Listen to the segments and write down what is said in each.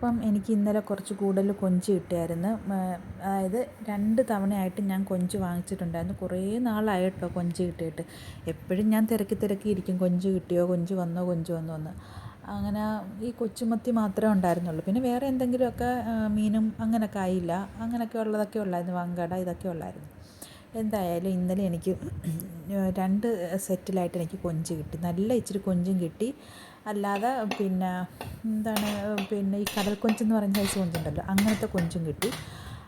അപ്പം എനിക്ക് ഇന്നലെ കുറച്ച് കൂടുതൽ കൊഞ്ച് കിട്ടിയായിരുന്നു. അതായത് രണ്ട് തവണയായിട്ട് ഞാൻ കൊഞ്ച് വാങ്ങിച്ചിട്ടുണ്ടായിരുന്നു. കുറേ നാളായിട്ടോ കൊഞ്ച് കിട്ടിയിട്ട്. എപ്പോഴും ഞാൻ തിരക്കി തിരക്കി ഇരിക്കും. കൊഞ്ച് കിട്ടിയോ? കൊഞ്ച് വന്നോ? കൊഞ്ച് വന്നോ എന്ന്. അങ്ങനെ ഈ കൊച്ചുമത്തി മാത്രമേ ഉണ്ടായിരുന്നുള്ളൂ. പിന്നെ വേറെ എന്തെങ്കിലുമൊക്കെ മീനും അങ്ങനെയൊക്കെ ആയില്ല. അങ്ങനെയൊക്കെ ഉള്ളതൊക്കെ ഉള്ളായിരുന്നു. വങ്കട ഇതൊക്കെ ഉള്ളായിരുന്നു. എന്തായാലും ഇന്നലെ എനിക്ക് രണ്ട് സെറ്റിലായിട്ട് എനിക്ക് കൊഞ്ച് കിട്ടി. നല്ല ഇച്ചിരി കൊഞ്ചും കിട്ടി. അല്ലാതെ പിന്നെ എന്താണ് പിന്നെ ഈ കടൽ കൊഞ്ചെന്ന് പറഞ്ഞ സൈസ് കൊഞ്ചുണ്ടല്ലോ അങ്ങനത്തെ കൊഞ്ചും കിട്ടി.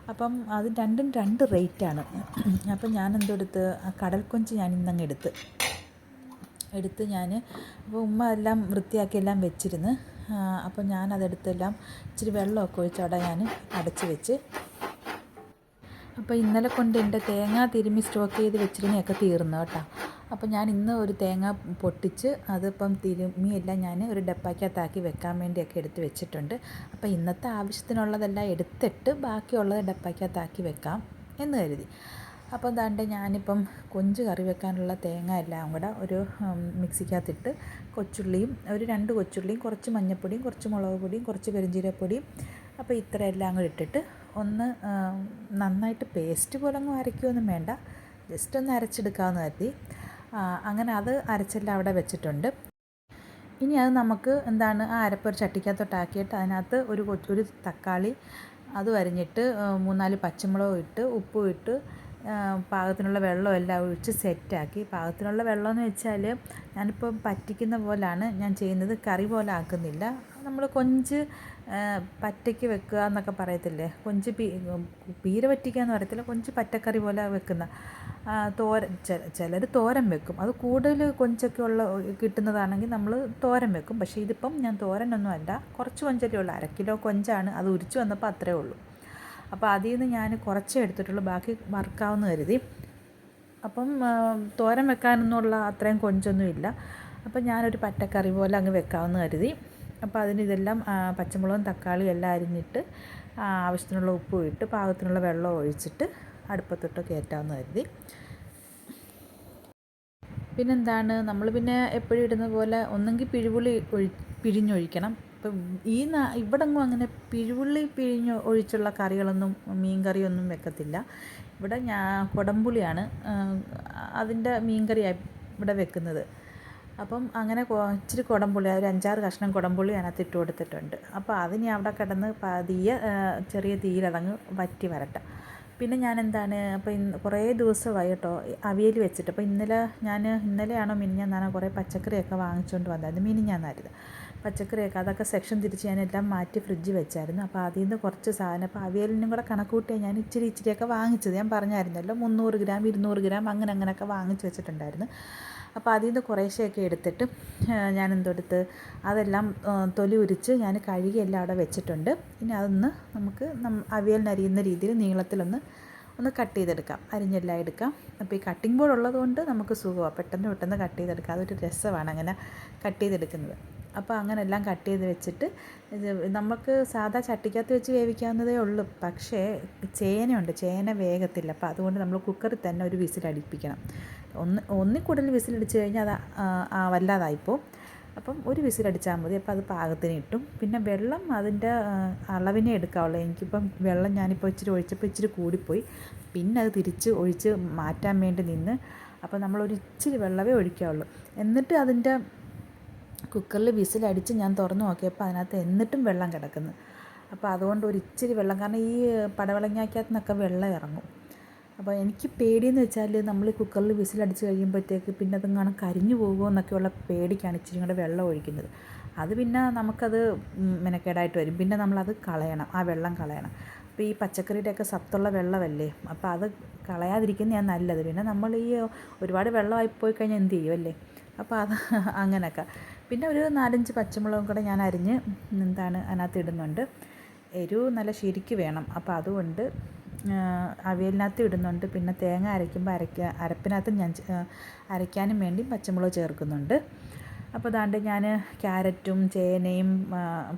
അപ്പം അത് രണ്ടും രണ്ട് റേറ്റാണ്. അപ്പം ഞാൻ എന്തെടുത്ത് ആ കടൽ കൊഞ്ച് ഞാൻ ഇന്നങ്ങ് എടുത്ത്. എടുത്ത് ഞാൻ അപ്പോൾ ഉമ്മ എല്ലാം വൃത്തിയാക്കി എല്ലാം വെച്ചിരുന്ന് അപ്പോൾ ഞാനതെടുത്തെല്ലാം ഇച്ചിരി വെള്ളമൊക്കെ ഒഴിച്ച് അവിടെ ഞാൻ അടച്ച് വെച്ച് അപ്പോൾ ഇന്നലെ കൊണ്ട് എന്റെ തേങ്ങ തിരുമ്മി സ്റ്റോക്ക് ചെയ്ത് വെച്ചിരുന്നതൊക്കെ തീർന്നു കേട്ടോ. അപ്പോൾ ഞാൻ ഇന്ന് ഒരു തേങ്ങ പൊട്ടിച്ച് അതിപ്പം തിരുമ്മി എല്ലാം ഞാൻ ഒരു ഡപ്പാക്കകത്താക്കി വെക്കാൻ വേണ്ടിയൊക്കെ എടുത്ത് വെച്ചിട്ടുണ്ട്. അപ്പോൾ ഇന്നത്തെ ആവശ്യത്തിനുള്ളതെല്ലാം എടുത്തിട്ട് ബാക്കിയുള്ളത് ഡപ്പാക്കകത്താക്കി വെക്കാം എന്ന് കരുതി. അപ്പോൾ ദാണ്ട് ഞാനിപ്പം കൊഞ്ച് കറി വെക്കാനുള്ള തേങ്ങ എല്ലാം കൂടെ ഒരു മിക്സിക്കകത്തിട്ട് കൊച്ചുള്ളിയും ഒരു രണ്ട് കൊച്ചുള്ളിയും കുറച്ച് മഞ്ഞൾപ്പൊടിയും കുറച്ച് മുളക് പൊടിയും കുറച്ച് പെരിഞ്ചീരപ്പൊടിയും അപ്പോൾ ഇത്രയെല്ലാം കൂടി ഇട്ടിട്ട് ഒന്ന് നന്നായിട്ട് പേസ്റ്റ് പോലെ ഒന്നും അരയ്ക്കുകയൊന്നും വേണ്ട. ജസ്റ്റ് ഒന്ന് അരച്ചെടുക്കാമെന്ന് കരുതി. അങ്ങനെ അത് അരച്ചെല്ലാം അവിടെ വെച്ചിട്ടുണ്ട്. ഇനി അത് നമുക്ക് എന്താണ് ആ അരപ്പ് ഒരു ചട്ടിക്കകത്തോട്ടാക്കിയിട്ട് അതിനകത്ത് ഒരു ഒരു തക്കാളി അത് വരിഞ്ഞിട്ട് മൂന്നാൽ പച്ചമുളകും ഇട്ട് ഉപ്പും ഇട്ട് പാകത്തിനുള്ള വെള്ളം എല്ലാം ഒഴിച്ച് സെറ്റാക്കി. പാകത്തിനുള്ള വെള്ളം എന്ന് വെച്ചാൽ ഞാനിപ്പം പറ്റിക്കുന്ന പോലാണ്. ഞാൻ ചെയ്യുന്നത് കറി പോലെ ആക്കുന്നില്ല. നമ്മൾ കൊഞ്ച് പറ്റയ്ക്ക് വെക്കുക എന്നൊക്കെ പറയത്തില്ലേ? കൊഞ്ച് പീര പറ്റിക്കുക എന്ന് പറയത്തില്ല. കൊഞ്ച് പറ്റക്കറി പോലെ വെക്കുന്ന തോരൻ ചിലർ തോരൻ വെക്കും. അത് കൂടുതൽ കൊഞ്ചൊക്കെ ഉള്ള കിട്ടുന്നതാണെങ്കിൽ നമ്മൾ തോരൻ വെക്കും. പക്ഷേ ഇതിപ്പം ഞാൻ തോരനൊന്നും അല്ല. കുറച്ച് കൊഞ്ചല്ലേ ഉള്ളൂ. അര കിലോ കൊഞ്ചാണ്. അത് ഉരിച്ചു വന്നപ്പോൾ അത്രേ ഉള്ളൂ. അപ്പോൾ അതിൽ നിന്ന് ഞാൻ കുറച്ചേ എടുത്തിട്ടുള്ളൂ. ബാക്കി വറുക്കാവുന്ന കരുതി. അപ്പം തോരൻ വെക്കാനൊന്നുമുള്ള അത്രയും കൊഞ്ചൊന്നും ഇല്ല. അപ്പം ഞാനൊരു പറ്റക്കറി പോലെ അങ്ങ് വെക്കാവുന്ന കരുതി. അപ്പോൾ അതിന് ഇതെല്ലാം പച്ചമുളകും തക്കാളിയും എല്ലാം അരിഞ്ഞിട്ട് ആവശ്യത്തിനുള്ള ഉപ്പും ഇട്ട് പാകത്തിനുള്ള വെള്ളം ഒഴിച്ചിട്ട് അടുപ്പത്തൊട്ട് കയറ്റാമെന്ന് കരുതി. പിന്നെന്താണ്? നമ്മൾ പിന്നെ എപ്പോഴും ഇടുന്ന പോലെ ഒന്നെങ്കിൽ പിഴിപുളി ഒഴി പിഴിഞ്ഞൊഴിക്കണം. ഇപ്പം ഈ ഇവിടെങ്ങും അങ്ങനെ പിഴുവുള്ളി പിഴിഞ്ഞ് ഒഴിച്ചുള്ള കറികളൊന്നും മീൻ കറിയൊന്നും വെക്കത്തില്ല. ഇവിടെ ഞാൻ കുടംപുളിയാണ് അതിന്റെ മീൻ കറിയാണ് ഇവിടെ വെക്കുന്നത്. അപ്പം അങ്ങനെ ഇച്ചിരി കുടംപുളി ഒരു അഞ്ചാറ് കഷ്ണം കുടംപുളി അതിനകത്ത് ഇട്ട് കൊടുത്തിട്ടുണ്ട്. അപ്പോൾ അത് ഞാൻ അവിടെ കിടന്ന് പതിയെ ചെറിയ തീയിലതങ്ങ് വറ്റി വരട്ടെ. പിന്നെ ഞാൻ എന്താണ് അപ്പോൾ ഇന്ന് കുറേ ദിവസമായി കേട്ടോ അവിയൽ വെച്ചിട്ട്. അപ്പോൾ ഇന്നലെ ഞാൻ ഇന്നലെയാണോ മിനിഞ്ഞാന്നാണോ കുറേ പച്ചക്കറിയൊക്കെ വാങ്ങിച്ചുകൊണ്ട് വന്നത്. മിനിഞ്ഞാന്നായിരുന്നു. പച്ചക്കറിയൊക്കെ അതൊക്കെ സെക്ഷൻ തിരിച്ച് എല്ലാം മാറ്റി ഫ്രിഡ്ജ് വെച്ചായിരുന്നു. അപ്പോൾ അതിൽ നിന്ന് കുറച്ച് സാധനം അപ്പോൾ അവിയലിനും കൂടെ കണക്ക് കൂട്ടിയാൽ ഞാൻ ഇച്ചിരി ഇച്ചിരിയൊക്കെ വാങ്ങിച്ചത്. ഞാൻ പറഞ്ഞായിരുന്നല്ലോ മുന്നൂറ് ഗ്രാം ഇരുന്നൂറ് ഗ്രാം അങ്ങനെ അങ്ങനെയൊക്കെ വാങ്ങിച്ച് വെച്ചിട്ടുണ്ടായിരുന്നു. അപ്പോൾ അതിൽ നിന്ന് കുറേശ്ശെയൊക്കെ എടുത്തിട്ട് ഞാൻ എന്തെടുത്ത് അതെല്ലാം തൊലി ഉരിച്ച് ഞാൻ കഴുകി എല്ലാം അവിടെ വെച്ചിട്ടുണ്ട്. ഇനി അതൊന്ന് നമുക്ക് അവിയലിനരിയുന്ന രീതിയിൽ നീളത്തിലൊന്ന് ഒന്ന് കട്ട് ചെയ്തെടുക്കാം. അരിഞ്ഞെല്ലാം എടുക്കാം. അപ്പോൾ ഈ കട്ടിംഗ് ബോർഡ് ഉള്ളതുകൊണ്ട് നമുക്ക് സുഖമാണ് പെട്ടെന്ന് പെട്ടെന്ന് കട്ട് ചെയ്തെടുക്കാം. അതൊരു രസമാണ് അങ്ങനെ കട്ട് ചെയ്തെടുക്കുന്നത്. അപ്പോൾ അങ്ങനെ എല്ലാം കട്ട് ചെയ്ത് വെച്ചിട്ട് നമുക്ക് സാധാ ചട്ടിക്കകത്ത് വെച്ച് വേവിക്കാവുന്നതേ ഉള്ളൂ. പക്ഷേ ചേനയുണ്ട് ചേന വേഗത്തില്ല അപ്പോൾ അതുകൊണ്ട് നമ്മൾ കുക്കറിൽ തന്നെ ഒരു വിസിൽ അടിപ്പിക്കണം ഒന്ന് ഒന്നിൽ കൂടുതൽ വിസിലടിച്ച് കഴിഞ്ഞാൽ അത് വല്ലാതായിപ്പോൾ അപ്പം ഒരു വിസിലടിച്ചാൽ മതി. അപ്പോൾ അത് പാകത്തിന് കിട്ടും പിന്നെ വെള്ളം അതിന്റെ അളവിനെ എടുക്കാവുള്ളൂ. എനിക്കിപ്പം വെള്ളം ഞാനിപ്പോൾ ഇച്ചിരി ഒഴിച്ചപ്പോൾ ഇച്ചിരി കൂടിപ്പോയി. പിന്നെ അത് തിരിച്ച് ഒഴിച്ച് മാറ്റാൻ വേണ്ടി നിന്ന്. അപ്പോൾ ഇച്ചിരി വെള്ളമേ ഒഴിക്കാവുള്ളൂ. എന്നിട്ട് അതിന്റെ കുക്കറിൽ വിസിലടിച്ച് ഞാൻ തുറന്നു നോക്കിയപ്പോൾ അതിനകത്ത് എന്നിട്ടും വെള്ളം കിടക്കുന്നു. അപ്പോൾ അതുകൊണ്ട് ഒരു ഇച്ചിരി വെള്ളം കാരണം ഈ പടവളങ്ങാക്കകത്ത് നിന്നൊക്കെ വെള്ളം ഇറങ്ങും. അപ്പോൾ എനിക്ക് പേടിയെന്ന് വെച്ചാൽ നമ്മൾ കുക്കറിൽ വിസിലടിച്ച് കഴിയുമ്പോഴത്തേക്ക് പിന്നെ അതെങ്ങാനും കരിഞ്ഞു പോകുമോ എന്നൊക്കെയുള്ള പേടിക്കാണ് ഇച്ചിരി കൂടെ വെള്ളം ഒഴിക്കുന്നത്. അത് പിന്നെ നമുക്കത് മെനക്കേടായിട്ട് വരും. പിന്നെ നമ്മളത് കളയണം ആ വെള്ളം കളയണം. അപ്പോൾ ഈ പച്ചക്കറിയുടെയൊക്കെ സത്തുള്ള വെള്ളമല്ലേ അപ്പോൾ അത് കളയാതിരിക്കുന്നതാണ് നല്ലത്. പിന്നെ നമ്മൾ ഈ ഒരുപാട് വെള്ളമായി പോയി കഴിഞ്ഞാൽ എന്ത് ചെയ്യും അല്ലേ? അപ്പോൾ അത് അങ്ങനെയൊക്കെ. പിന്നെ ഒരു നാലഞ്ച് പച്ചമുളകും കൂടെ ഞാൻ അരിഞ്ഞ് എന്താണ് അതിനകത്ത് ഇടുന്നുണ്ട്. എരിവ് നല്ല ശരിക്ക് വേണം. അപ്പോൾ അതുകൊണ്ട് അവിയലിനകത്ത് ഇടുന്നുണ്ട്. പിന്നെ തേങ്ങ അരയ്ക്കുമ്പോൾ അരയ്ക്ക അരപ്പിനകത്ത് ഞാൻ അരയ്ക്കാനും വേണ്ടി പച്ചമുളക് ചേർക്കുന്നുണ്ട്. അപ്പോൾ അതാണ്ട് ഞാൻ ക്യാരറ്റും ചേനയും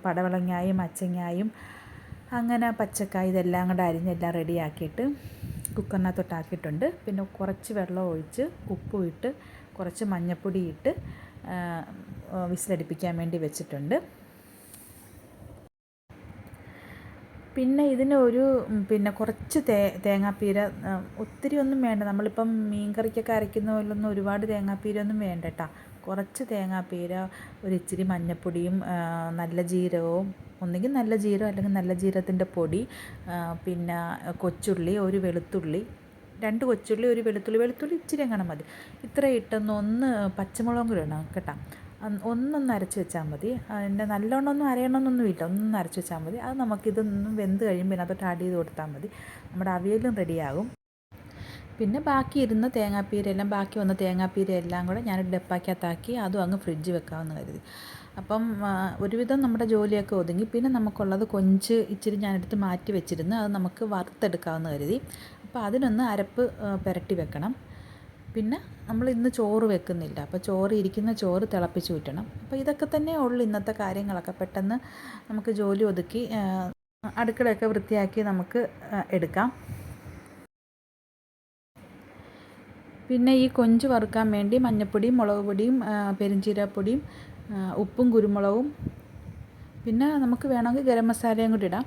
പടവളങ്ങായും അച്ചങ്ങായും അങ്ങനെ പച്ചക്കായ ഇതെല്ലാം കൂടെ അരിഞ്ഞെല്ലാം റെഡിയാക്കിയിട്ട് കുക്കറിനകത്തോട്ടാക്കിയിട്ടുണ്ട്. പിന്നെ കുറച്ച് വെള്ളം ഒഴിച്ച് ഉപ്പും ഇട്ട് കുറച്ച് മഞ്ഞൾപ്പൊടി ഇട്ട് വിസിലടിപ്പിക്കാൻ വേണ്ടി വെച്ചിട്ടുണ്ട്. പിന്നെ ഇതിന് ഒരു പിന്നെ കുറച്ച് തേ തേങ്ങാപ്പീര ഒത്തിരി ഒന്നും വേണ്ട. നമ്മളിപ്പം മീൻകറിക്കൊക്കെ അരയ്ക്കുന്ന പോലൊന്നും ഒരുപാട് തേങ്ങാപ്പീര ഒന്നും വേണ്ട കേട്ടോ കുറച്ച് തേങ്ങാപ്പീര ഒരു ഇച്ചിരി മഞ്ഞൾപ്പൊടിയും നല്ല ജീരകവും ഒന്നുകിൽ നല്ല ജീരകം അല്ലെങ്കിൽ നല്ല ജീരകത്തിന്റെ പൊടി പിന്നെ കൊച്ചുള്ളി ഒരു വെളുത്തുള്ളി രണ്ട് കൊച്ചുള്ളി ഒരു വെളുത്തുള്ളി വെളുത്തുള്ളി ഇച്ചിരി എങ്ങനെ മതി. ഇത്ര ഇട്ടൊന്ന് ഒന്ന് പച്ചമുളകും കൂടി ഇടണം കേട്ടോ. ഒന്നൊന്ന് അരച്ച് വെച്ചാൽ മതി. അതിന്റെ നല്ലോണം ഒന്നും അരയണമെന്നൊന്നും ഇല്ല. ഒന്നൊന്ന് അരച്ച് വെച്ചാൽ മതി. അത് നമുക്കിതൊന്നും വെന്ത് കഴിയുമ്പോൾ അതിനകത്തോട്ട് ആഡ് ചെയ്ത് കൊടുത്താൽ മതി. നമ്മുടെ അവിയലും റെഡിയാകും. പിന്നെ ബാക്കി ഇരുന്ന തേങ്ങാപ്പീര എല്ലാം ബാക്കി വന്ന തേങ്ങാപ്പീര എല്ലാം കൂടെ ഞാനൊരു ഡപ്പാക്കകത്താക്കി അതും അങ്ങ് ഫ്രിഡ്ജ് വെക്കാമെന്ന് കരുതി. അപ്പം ഒരുവിധം നമ്മുടെ ജോലിയൊക്കെ ഒതുങ്ങി. പിന്നെ നമുക്കുള്ളത് കൊഞ്ച് ഇച്ചിരി ഞാനെടുത്ത് മാറ്റി വെച്ചിരുന്നു. അത് നമുക്ക് വറുത്തെടുക്കാമെന്ന് കരുതി. അപ്പോൾ അതിനൊന്ന് അരപ്പ് പുരട്ടി വെക്കണം. പിന്നെ നമ്മൾ ഇന്ന് ചോറ് വെക്കുന്നില്ല. അപ്പോൾ ചോറ് ഇരിക്കുന്ന ചോറ് തിളപ്പിച്ച് ഊറ്റണം. അപ്പോൾ ഇതൊക്കെ തന്നെ ഉള്ളു ഇന്നത്തെ കാര്യങ്ങളൊക്കെ. പെട്ടെന്ന് നമുക്ക് ജോലി ഒതുക്കി അടുക്കളയൊക്കെ വൃത്തിയാക്കി നമുക്ക് എടുക്കാം. പിന്നെ ഈ കൊഞ്ച് വറുക്കാൻ വേണ്ടി മഞ്ഞൾപ്പൊടിയും മുളക് പൊടിയും പെരിഞ്ചീരപ്പൊടിയും ഉപ്പും കുരുമുളകും. പിന്നെ നമുക്ക് വേണമെങ്കിൽ ഗരം മസാലയും കൂടി ഇടാം.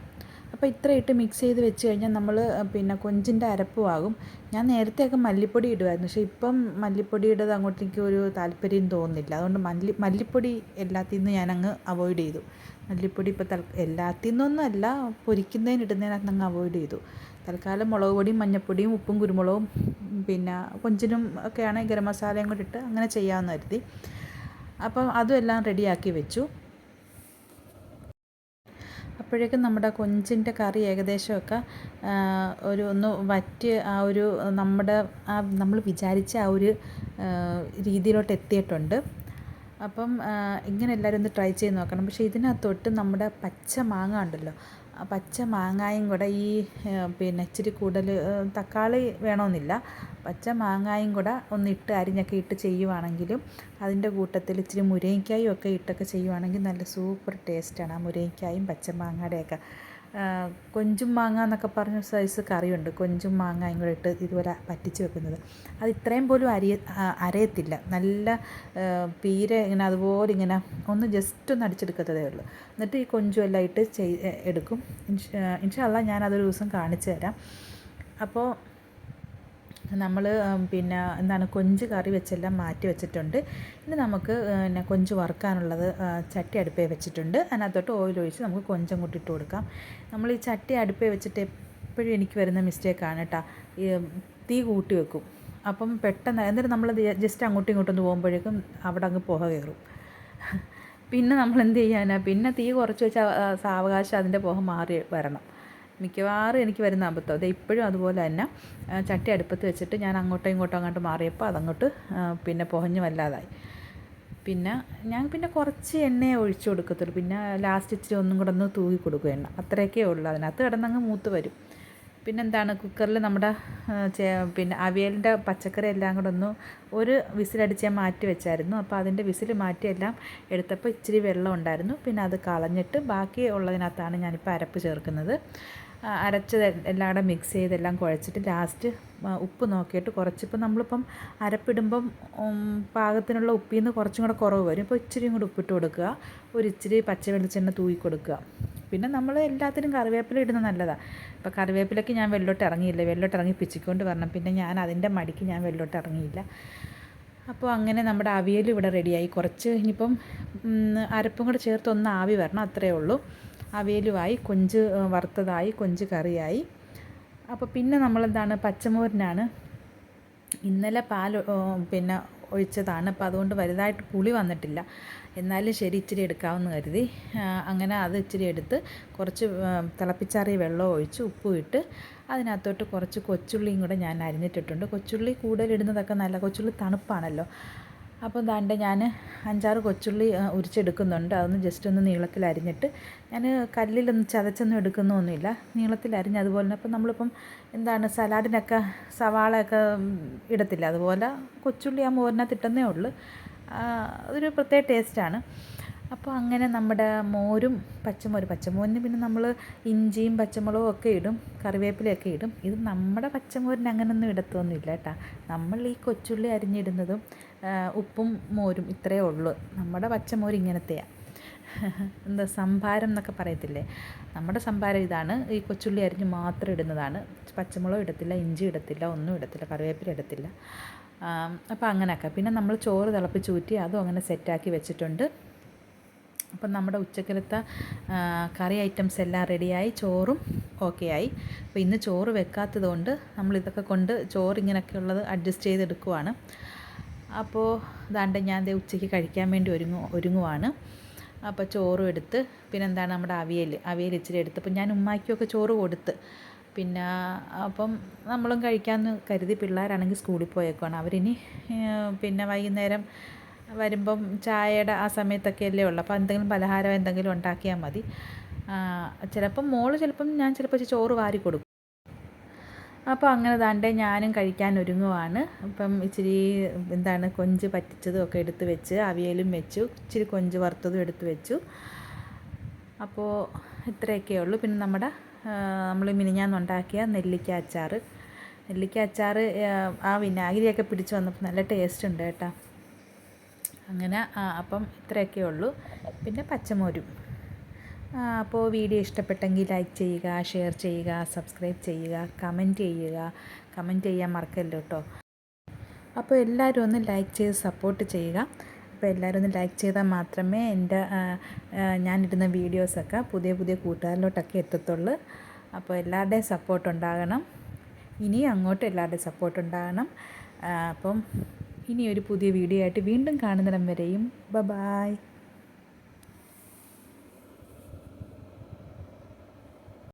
അപ്പോൾ ഇത്ര ഇട്ട് മിക്സ് ചെയ്ത് വെച്ച് കഴിഞ്ഞാൽ നമ്മൾ പിന്നെ കൊഞ്ചിന്റെ അരപ്പുമാകും ഞാൻ നേരത്തെയൊക്കെ മല്ലിപ്പൊടി ഇടുമായിരുന്നു പക്ഷേ ഇപ്പം മല്ലിപ്പൊടിയുടെ അങ്ങോട്ടേക്ക് ഒരു താല്പര്യം തോന്നുന്നില്ല. അതുകൊണ്ട് മല്ലി മല്ലിപ്പൊടി എല്ലാത്തിൽ നിന്ന് ഞാനങ്ങ് അവോയ്ഡ് ചെയ്തു. മല്ലിപ്പൊടി ഇപ്പോൾ തൽ എല്ലാത്തിൽ നിന്നൊന്നും അല്ല പൊരിക്കുന്നതിന് ഇടുന്നതിനകത്ത് അങ്ങ് അവോയ്ഡ് ചെയ്തു. തൽക്കാലം മുളക് പൊടിയും മഞ്ഞൾപ്പൊടിയും ഉപ്പും കുരുമുളകും പിന്നെ കൊഞ്ചിനും ഒക്കെയാണ് ഗരം മസാലയും കൂടി ഇട്ട് അങ്ങനെ ചെയ്യാമെന്ന് കരുതി. അപ്പം അതും എല്ലാം റെഡിയാക്കി വെച്ചു. അപ്പോഴേക്കും നമ്മുടെ കൊഞ്ചിന്റെ കറി ഏകദേശമൊക്കെ ഒരു ഒന്ന് വറ്റി ആ ഒരു നമ്മുടെ ആ നമ്മൾ വിചാരിച്ച ആ ഒരു രീതിയിലോട്ട് എത്തിയിട്ടുണ്ട്. അപ്പം ഇങ്ങനെ എല്ലാവരും ഒന്ന് ട്രൈ ചെയ്ത് നോക്കണം. പക്ഷേ ഇതിനകത്തൊട്ട് നമ്മുടെ പച്ച മാങ്ങ ഉണ്ടല്ലോ പച്ച മാങ്ങായും കൂടെ ഈ പിന്നെ ഇച്ചിരി കൂടുതൽ തക്കാളി വേണമെന്നില്ല. പച്ച മാങ്ങായും കൂടെ ഒന്നിട്ട് അരിഞ്ഞൊക്കെ ഇട്ട് ചെയ്യുവാണെങ്കിലും അതിന്റെ കൂട്ടത്തിൽ ഇച്ചിരി മുരിങ്ങയ്ക്കായും ഒക്കെ ഇട്ടൊക്കെ ചെയ്യുവാണെങ്കിൽ നല്ല സൂപ്പർ ടേസ്റ്റാണ് ആ മുരിങ്ങയ്ക്കായും പച്ച മാങ്ങയുടെയൊക്കെ കൊഞ്ചും മാങ്ങ എന്നൊക്കെ പറഞ്ഞ സൈസ് കറിയുണ്ട്. കൊഞ്ചും മാങ്ങയും കൂടെ ഇട്ട് ഇതുപോലെ പറ്റിച്ച് വെക്കുന്നത്. അത് ഇത്രയും പോലും അരിയ അരയത്തില്ല. നല്ല പീര ഇങ്ങനെ അതുപോലെ ഇങ്ങനെ ഒന്ന് ജസ്റ്റ് ഒന്ന് അടിച്ചെടുക്കത്തതേ ഉള്ളൂ. എന്നിട്ട് ഈ കൊഞ്ചും എല്ലാം ഇട്ട് ചെയ് എടുക്കും. ഇൻഷാല്ല ഞാൻ അതൊരു ദിവസം കാണിച്ചു തരാം. അപ്പോൾ നമ്മൾ പിന്നെ എന്താണ് കൊഞ്ച് കറി വെച്ചെല്ലാം മാറ്റി വെച്ചിട്ടുണ്ട്. ഇനി നമുക്ക് പിന്നെ കൊഞ്ച് വറുക്കാനുള്ളത് ചട്ടി അടുപ്പേ വെച്ചിട്ടുണ്ട്. അതിനകത്തോട്ട് ഓയിൽ ഒഴിച്ച് നമുക്ക് കൊഞ്ചം കൂട്ടി ഇട്ട് കൊടുക്കാം. നമ്മൾ ഈ ചട്ടി അടുപ്പേ വെച്ചിട്ട് എപ്പോഴും എനിക്ക് വരുന്ന മിസ്റ്റേക്കാണ് കേട്ടോ തീ കൂട്ടി വെക്കും. അപ്പം പെട്ടെന്ന് എന്നിട്ട് നമ്മൾ ജസ്റ്റ് അങ്ങോട്ടും ഇങ്ങോട്ടും ഒന്ന് പോകുമ്പോഴേക്കും അവിടെ അങ്ങ് പുക കയറും. പിന്നെ നമ്മൾ എന്ത് ചെയ്യാനാ? പിന്നെ തീ കുറച്ച് വെച്ചാൽ സാവകാശം അതിന്റെ പുക മാറി വരണം. മിക്കവാറും എനിക്ക് വരുന്ന അബദ്ധം. അത് ഇപ്പോഴും അതുപോലെ തന്നെ ചട്ടി അടുപ്പത്ത് വെച്ചിട്ട് ഞാൻ അങ്ങോട്ടോ ഇങ്ങോട്ടോ അങ്ങോട്ട് മാറിയപ്പോൾ അതങ്ങോട്ട് പിന്നെ പുകഞ്ഞ് വല്ലാതായി. പിന്നെ ഞാൻ പിന്നെ കുറച്ച് എണ്ണയെ ഒഴിച്ചു കൊടുക്കത്തുള്ളൂ. പിന്നെ ലാസ്റ്റ് ഇച്ചിരി ഒന്നും കൂടെ ഒന്ന് തൂകി കൊടുക്കും എണ്ണ അത്രയൊക്കെ ഉള്ളൂ. അതിനകത്ത് കിടന്നങ്ങ് മൂത്ത് വരും. പിന്നെ എന്താണ് കുക്കറിൽ നമ്മുടെ പിന്നെ അവിയലിന്റെ പച്ചക്കറി എല്ലാം കൂടെ ഒന്ന് ഒരു വിസിലടിച്ച് ഞാൻ മാറ്റി വെച്ചായിരുന്നു. അപ്പോൾ അതിന്റെ വിസിൽ മാറ്റി എല്ലാം എടുത്തപ്പോൾ ഇച്ചിരി വെള്ളം ഉണ്ടായിരുന്നു. പിന്നെ അത് കളഞ്ഞിട്ട് ബാക്കി ഉള്ളതിനകത്താണ് ഞാനിപ്പോൾ അരപ്പ് ചേർക്കുന്നത്. അരച്ചത് എല്ലാം കൂടെ മിക്സ് ചെയ്ത് എല്ലാം കുഴച്ചിട്ട് ലാസ്റ്റ് ഉപ്പ് നോക്കിയിട്ട് കുറച്ച് ഇപ്പം നമ്മളിപ്പം അരപ്പിടുമ്പം പാകത്തിനുള്ള ഉപ്പിൽ നിന്ന് കുറച്ചും കൂടെ കുറവ് വരും. ഇപ്പോൾ ഇച്ചിരിയും കൂടെ ഉപ്പിട്ട് കൊടുക്കുക. ഒരു ഇച്ചിരി പച്ച വെളിച്ചെണ്ണ തൂക്കി കൊടുക്കുക. പിന്നെ നമ്മൾ എല്ലാത്തിനും കറിവേപ്പില ഇടുന്നത് നല്ലതാണ് ഇപ്പോൾ കറിവേപ്പിലൊക്കെ ഞാൻ വെള്ളോട്ട് ഇറങ്ങിയില്ല. വെള്ളോട്ട് ഇറങ്ങി പിച്ചിക്കൊണ്ട് വരണം. പിന്നെ ഞാൻ അതിന്റെ മടിക്ക് ഞാൻ വെള്ളോട്ട് ഇറങ്ങിയില്ല. അപ്പോൾ അങ്ങനെ നമ്മുടെ അവിയൽ ഇവിടെ റെഡിയായി കുറച്ച് ഇനിയിപ്പം അരപ്പും കൂടെ ചേർത്ത് ഒന്ന് ആവി വരണം. അത്രയേ ഉള്ളൂ. അവിയലുമായി കൊഞ്ച് വറുത്തതായി കൊഞ്ച് കറിയായി. അപ്പോൾ പിന്നെ നമ്മളെന്താണ്? പച്ചമോരിനാണ് ഇന്നലെ പാൽ പിന്നെ ഒഴിച്ചതാണ്. അപ്പോൾ അതുകൊണ്ട് വലുതായിട്ട് പുളി വന്നിട്ടില്ല. എന്നാലും ശരി ഇച്ചിരി എടുക്കാമെന്ന് കരുതി. അങ്ങനെ അത് ഇച്ചിരി എടുത്ത് കുറച്ച് തിളപ്പിച്ചാറിയ വെള്ളം ഒഴിച്ച് ഉപ്പും ഇട്ട് അതിനകത്തോട്ട് കുറച്ച് കൊച്ചുള്ളിയും കൂടെ ഞാൻ അരിഞ്ഞിട്ടിട്ടുണ്ട്. കൊച്ചുള്ളി കൂടുതലിടുന്നതൊക്കെ നല്ല കൊച്ചുള്ളി തണുപ്പാണല്ലോ. അപ്പോൾ ദാണ്ട് ഞാൻ അഞ്ചാറ് കൊച്ചുള്ളി ഉരിച്ചെടുക്കുന്നുണ്ട്. അതൊന്ന് ജസ്റ്റ് ഒന്ന് നീളത്തിൽ അരിഞ്ഞിട്ട് ഞാൻ കല്ലിലൊന്നും ചതച്ചൊന്നും എടുക്കുന്നൊന്നുമില്ല. നീളത്തിൽ അരിഞ്ഞ് അതുപോലെ തന്നെ ഇപ്പം നമ്മളിപ്പം എന്താണ് സലാഡിനൊക്കെ സവാളയൊക്കെ ഇടത്തില്ല. അതുപോലെ കൊച്ചുള്ളി ആ മോരിനകത്ത് ഇട്ടെന്നേ ഉള്ളൂ അതൊരു പ്രത്യേക ടേസ്റ്റാണ് അപ്പോൾ അങ്ങനെ നമ്മുടെ മോരും പച്ചമോര് പച്ചമോരിന് പിന്നെ നമ്മൾ ഇഞ്ചിയും പച്ചമുളകും ഒക്കെ ഇടും കറിവേപ്പിലയൊക്കെ ഇടും. ഇത് നമ്മുടെ പച്ചമോരിന് അങ്ങനെയൊന്നും ഇടത്തൊന്നുമില്ല കേട്ടോ. നമ്മൾ ഈ കൊച്ചുള്ളി അരിഞ്ഞിടുന്നതും ഉപ്പും മോരും ഇത്രയേ ഉള്ളൂ. നമ്മുടെ പച്ചമോര് ഇങ്ങനത്തെയാണ് എന്താ സംഭാരം എന്നൊക്കെ പറയത്തില്ലേ? നമ്മുടെ സംഭാരം ഇതാണ്. ഈ കൊച്ചുള്ളി അരിഞ്ഞ് മാത്രം ഇടുന്നതാണ്. പച്ചമുളകും ഇടത്തില്ല ഇഞ്ചി ഇടത്തില്ല ഒന്നും ഇടത്തില്ല കറിവേപ്പില ഇടത്തില്ല. അപ്പോൾ അങ്ങനെയൊക്കെ. പിന്നെ നമ്മൾ ചോറ് തിളപ്പിച്ച് ഊറ്റി അതും അങ്ങനെ സെറ്റാക്കി വെച്ചിട്ടുണ്ട്. അപ്പം നമ്മുടെ ഉച്ചക്കലത്തെ കറി ഐറ്റംസ് എല്ലാം റെഡിയായി ചോറും ഓക്കെ ആയി. അപ്പോൾ ഇന്ന് ചോറ് വെക്കാത്തത് കൊണ്ട് നമ്മളിതൊക്കെ കൊണ്ട് ചോറ് ഇങ്ങനെയൊക്കെ ഉള്ളത് അഡ്ജസ്റ്റ് ചെയ്തെടുക്കുവാണ്. അപ്പോൾ ദാണ്ട് ഞാൻ ഉച്ചയ്ക്ക് കഴിക്കാൻ വേണ്ടി ഒരുങ്ങു ഒരുങ്ങുവാണ്. അപ്പോൾ ചോറും എടുത്ത് പിന്നെ എന്താണ് നമ്മുടെ അവിയൽ അവിയൽ ഇച്ചിരി എടുത്ത്. അപ്പം ഞാൻ ഉമ്മാക്കിയൊക്കെ ചോറ് കൊടുത്ത്. പിന്നെ അപ്പം നമ്മളും കഴിക്കാമെന്ന് കരുതി പിള്ളേരാണെങ്കിൽ സ്കൂളിൽ പോയേക്കുവാണ്. അവരിനി പിന്നെ വൈകുന്നേരം വരുമ്പം ചായയുടെ ആ സമയത്തൊക്കെ അല്ലേ ഉള്ളൂ. അപ്പോൾ എന്തെങ്കിലും പലഹാരം എന്തെങ്കിലും ഉണ്ടാക്കിയാൽ മതി. ചിലപ്പം മോൾ ചിലപ്പം ഞാൻ ചിലപ്പോൾ ചോറ് വാരി കൊടുക്കും. അപ്പോൾ അങ്ങനെ ദാണ്ടേ ഞാനും കഴിക്കാൻ ഒരുങ്ങുവാണ്. അപ്പം ഇച്ചിരി എന്താണ് കൊഞ്ച് പറ്റിച്ചതും ഒക്കെ എടുത്ത് വെച്ച് അവിയലും വെച്ചു. ഇച്ചിരി കൊഞ്ച് വറുത്തതും എടുത്ത് വെച്ചു. അപ്പോൾ ഇത്രയൊക്കെ ഉള്ളൂ. പിന്നെ നമ്മുടെ നമ്മൾ മിനിഞ്ഞാന്നുണ്ടാക്കിയ നെല്ലിക്ക അച്ചാർ നെല്ലിക്ക അച്ചാർ ആ വിനാഗിരിയൊക്കെ പിടിച്ച് വന്നപ്പോൾ നല്ല ടേസ്റ്റ് ഉണ്ട് കേട്ടോ. അങ്ങനെ അപ്പം ഇത്രയൊക്കെ ഉള്ളൂ. പിന്നെ പച്ചമോരും. അപ്പോൾ വീഡിയോ ഇഷ്ടപ്പെട്ടെങ്കിൽ ലൈക്ക് ചെയ്യുക ഷെയർ ചെയ്യുക സബ്സ്ക്രൈബ് ചെയ്യുക കമന്റ് ചെയ്യുക. കമന്റ് ചെയ്യാൻ മറക്കല്ലോ കേട്ടോ. അപ്പോൾ എല്ലാവരും ഒന്ന് ലൈക്ക് ചെയ്ത് സപ്പോർട്ട് ചെയ്യുക. അപ്പോൾ എല്ലാവരും ഒന്ന് ലൈക്ക് ചെയ്താൽ മാത്രമേ എന്റെ ഞാനിടുന്ന വീഡിയോസൊക്കെ പുതിയ പുതിയ കൂട്ടുകാരിലോട്ടൊക്കെ എത്തത്തുള്ളൂ. അപ്പോൾ എല്ലാവരുടെയും സപ്പോർട്ട് ഉണ്ടാകണം. ഇനിയും അങ്ങോട്ട് എല്ലാവരുടെയും സപ്പോർട്ട് ഉണ്ടാകണം. അപ്പം ഇനി ഒരു പുതിയ വീഡിയോ ആയിട്ട് വീണ്ടും കാണുന്നിടം വരെയും. ബ ബായ്